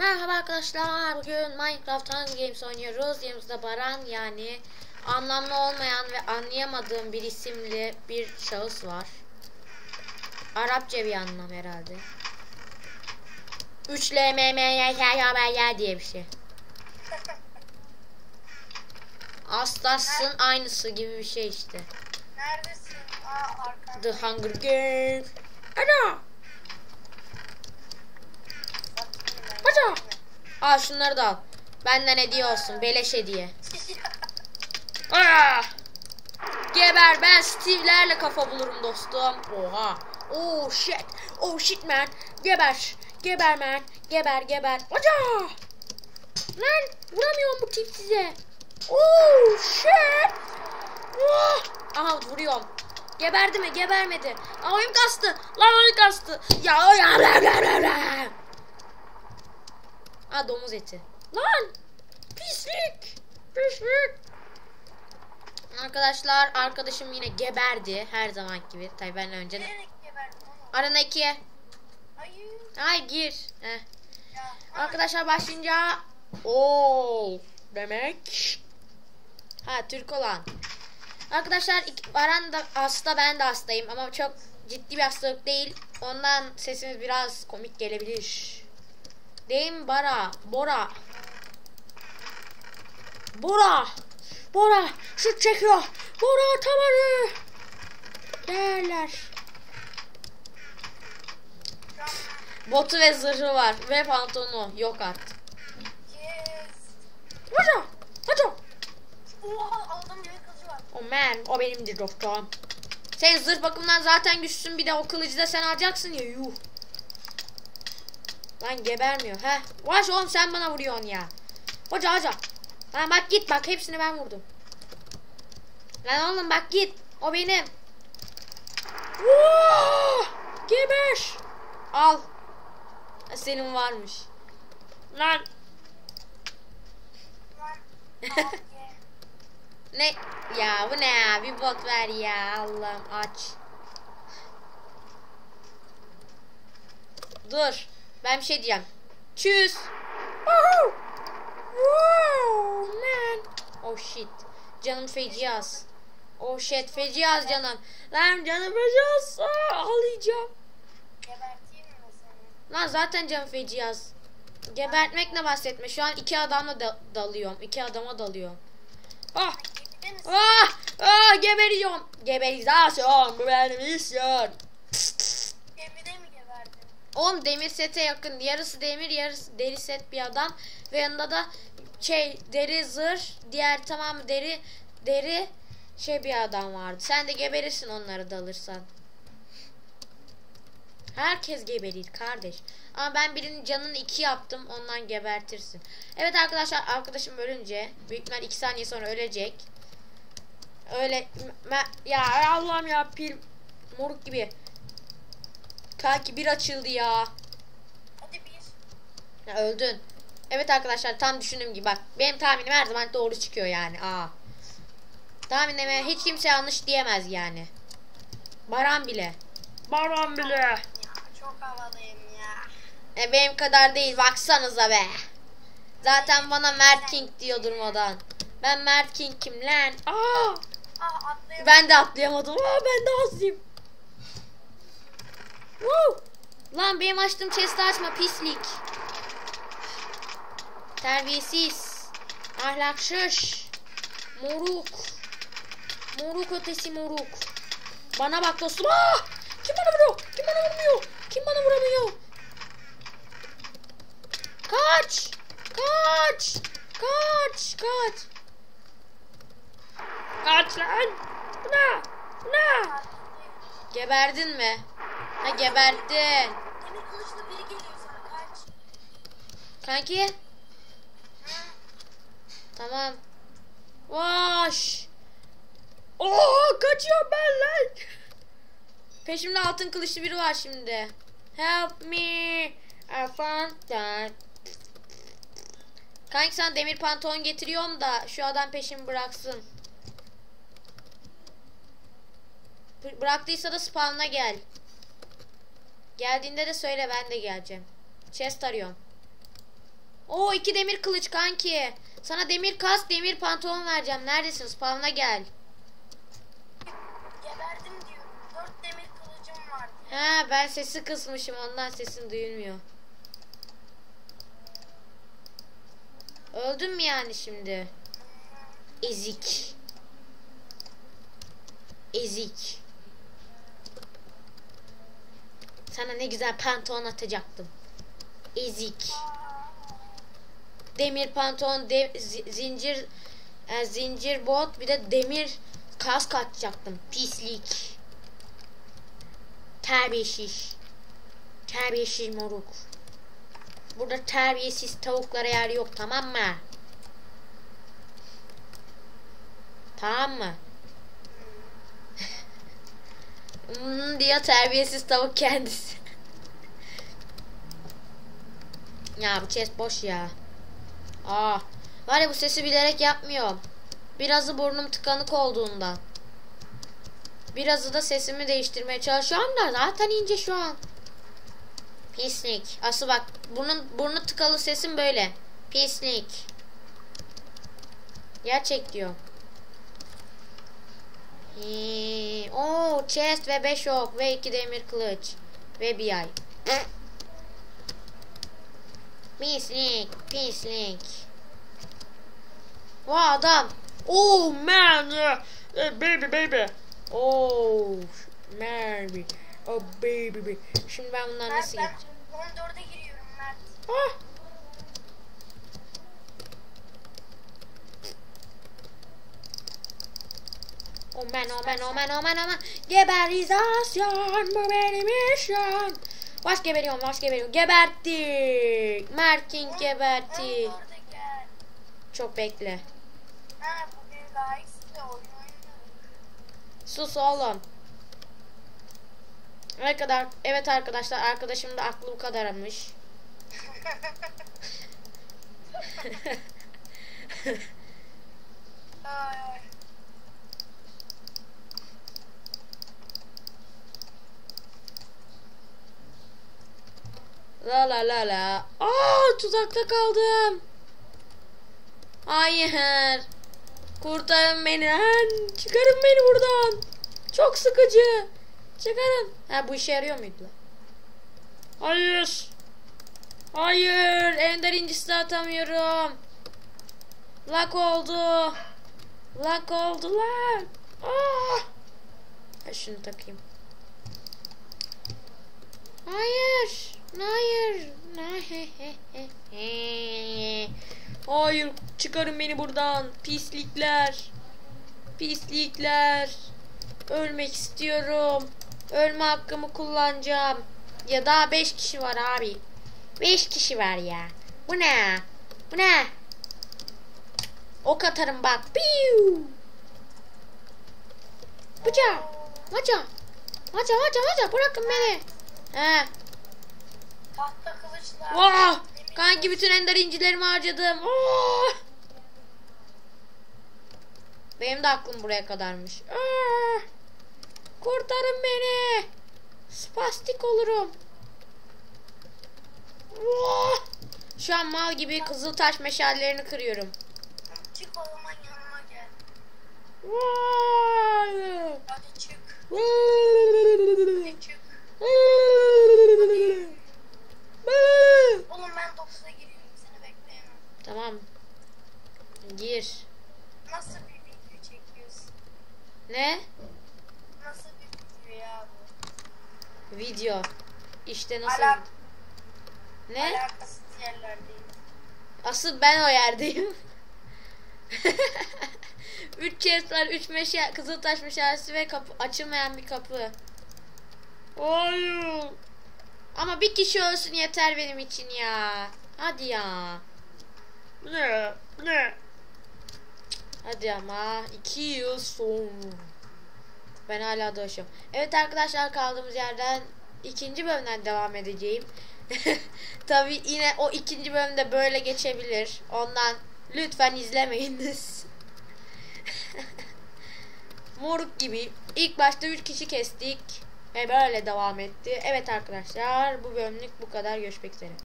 Merhaba arkadaşlar. Bugün Minecraft Hunger Games oynuyoruz. Yanımızda Baran yani anlamlı olmayan ve anlayamadığım bir isimli bir şahıs var. Arapça bir anlam herhalde. 3 L M M Y K Y B Y diye bir şey. Aslas'ın aynısı gibi bir şey işte. Neredesin? Aa. The Hunger Games. Ana! Al şunları da al. Benden hediye olsun. Beleş hediye. Ah! Geber ben Steve'lerle kafa bulurum dostum. Oha. Oh shit. Oh shit man. Geber. Geber man. Geber geber. Hoca. Lan vuramıyorum bu tip size. Oh shit. Oh. Aha vuruyorum. Geberdi mi? Gebermedi. Aa oyun kastı. Lan oyun kastı. Ya ya bla bla bla bla. Aa domuz eti. Lan pislik. Pislik. Arkadaşlar arkadaşım yine geberdi her zaman gibi. Tabii ben önce. Arana 2'ye. Hayır. Ay gir. Heh. Ya. Arkadaşlar başlayınca o demek. Ha Türk olan. Arkadaşlar Baran da hasta ben de hastayım ama çok ciddi bir hastalık değil. Ondan sesimiz biraz komik gelebilir. Mi Bara? Bora. Bora. Bora. Şut çekiyor. Bora atamadı. An Botu ve zırhı var. Ve pantolonu yok artık. yes. Hoca. Hoca. Oha aldım yay kılıcı var. O man. O benimdir dostum. Sen zırh bakımından zaten güçsün. Bir de o kılıcı da sen alacaksın ya. Yuh. Lan gebermiyor. He. Vaş oğlum sen bana vuruyorsun ya. Hoca hoca. Lan bak git bak hepsini ben vurdum. Lan oğlum bak git. O benim. Vaa! Geber. Al. Senin varmış. Lan. Ne? Ya bu ne ya? Bir bot ver ya. Allah'ım aç. Dur. Ben bir şey diyeceğim. Çüz. Woohoo! Wow, man. Oh shit. Canım feci az. Oh shit feci az canım. Lan canım feci az. Aa, ağlayacağım. Lan zaten canım feci az. Gebertmek ne bahsetme. Şu an iki adamla da- dalıyorum. İki adama dalıyorum. Ah? Ah! Ah! Geberiyorum. Geberizasyon. Bu benim isyan. Gemide mi geberdin? Oğlum demir sete yakın. Yarısı demir yarısı deri set bir adam. Ve yanında da şey deri zırh. Diğer tamam deri deri şey bir adam vardı. Sen de geberirsin onları da alırsan. Herkes geberir kardeş. Ama ben birinin canını iki yaptım ondan gebertirsin. Evet arkadaşlar arkadaşım ölünce büyük ihtimal iki saniye sonra ölecek. Öyle ya Allah'ım ya pil moruk gibi. Kanki bir açıldı ya. Hadi bir. ya. Öldün. Evet arkadaşlar tam düşündüğüm gibi bak. Benim tahminim her zaman doğru çıkıyor yani. Aa. Tahminime hiç kimse yanlış diyemez yani. Baran bile. Baran bile. Ya çok havalıyım ya. E benim kadar değil baksanıza be. Zaten bana Mert King diyor durmadan. Ben Mert King kim lan? Aa! Ah atlayamadım. Ben de atlayamadım. Aa ben de azıyım. Woo! Lan benim açtığım chest'i açma pislik. Terbiyesiz. Ahlaksız. Moruk. Moruk ötesi moruk. Bana bak dostum. Aa! Kim bana vuruyor? Kim bana vurmuyor? Kim bana vuramıyor? Kaç! Kaç! Kaç! Kaç! Kaç lan! Ne? Ne? Geberdin mi? Ha geberdin. Demir kılıçlı biri geliyor sana kaç. Kanki. Tamam. Vaş. Oo kaçıyorum ben lan. Peşimde altın kılıçlı biri var şimdi. Help me. I found that. Kanki sana demir pantolon getiriyorum da şu adam peşimi bıraksın. Bıraktıysa da spawn'a gel. Geldiğinde de söyle ben de geleceğim. Chest arıyorum. Oo iki demir kılıç kanki. Sana demir kask, demir pantolon vereceğim. Neredesin? Spawn'a gel. Geberdim diyor. Dört demir kılıcım vardı. Ha ben sesi kısmışım ondan sesin duyulmuyor. Öldün mü yani şimdi? Ezik. Ezik. Sana ne güzel pantolon atacaktım. Ezik. Demir pantolon, de- zi- zincir e, zincir bot bir de demir kask atacaktım. Pislik. Terbiyesiz. Terbiyesiz moruk. Burada terbiyesiz tavuklara yer yok tamam mı? Tamam mı? Hmm, diyor terbiyesiz tavuk kendisi. ya bu chest boş ya. Aa, var ya bu sesi bilerek yapmıyorum. Birazı burnum tıkanık olduğundan. Birazı da sesimi değiştirmeye çalışıyorum da zaten ince şu an. Pislik. Aslı bak bunun burnu tıkalı sesim böyle. Pislik. Gerçek diyor. Hii. Oo, chest ve 5 ok ve 2 demir kılıç ve bir ay. Pislik, pislik. Vay adam. Oh man, yeah. Eh, baby baby. Oh baby. Oh baby baby. Şimdi ben bundan Mert nasıl ben? 14'e giriyorum Mert. Ah. Man, oh man, oh man. Geberizasyon bu benim işim. Baş geberiyorum, baş geberiyorum. Geberttik. Merkin gebertti. 14'e gel. Çok bekle. Sus oğlum. Ne kadar? Evet arkadaşlar, arkadaşım da aklı bu kadarmış. Ay, ay. La la la la. Aa tuzakta kaldım. Hayır. Kurtarın beni. lan. Çıkarın beni buradan. Çok sıkıcı. Çıkarın. Ha bu işe yarıyor muydu? Hayır. Hayır. Ender incisi atamıyorum. Lak oldu. Lak oldu lan. Ah. Ha, şunu takayım. Hayır. Hayır. Hayır. Çıkarın beni buradan. Pislikler. Pislikler. Ölmek istiyorum. Ölme hakkımı kullanacağım. Ya daha 5 kişi var abi. 5 kişi var ya. Bu ne? Bu ne? Ok atarım bak. Piu. Bıca. Maca. Maca maca maca bırakın beni. He. Tahta kılıçlar. Demir Kanki bütün ender incilerimi harcadım. Oh! Benim de aklım buraya kadarmış. Ah! Kurtarın beni. Spastik olurum. Vah! Şu an mal gibi kızıltaş meşallerini kırıyorum. Çık o zaman yanıma gel. Vay! Hadi çık. Vay! Hadi çık. Oğlum ben 9'a giriyorum seni bekleyemem. Tamam. Gir. Nasıl bir video çekiyorsun? Ne? Nasıl bir video ya bu? Video. İşte nasıl? Alak Ne? alakasız yerlerdeyim. Asıl ben o yerdeyim. 3 chest var, 3 meşe, kızıltaş meşalesi ve kapı açılmayan bir kapı. Hayır. Ama bir kişi ölsün yeter benim için ya. Hadi ya. Ne? Ne? Hadi ama 2 yıl sonra. Ben hala dolaşıyorum. Evet arkadaşlar kaldığımız yerden ikinci bölümden devam edeceğim. Tabi yine o ikinci bölümde böyle geçebilir. Ondan lütfen izlemeyiniz. Moruk gibi. İlk başta 3 kişi kestik. Ve böyle devam etti. Evet arkadaşlar bu bölümlük bu kadar. Görüşmek üzere.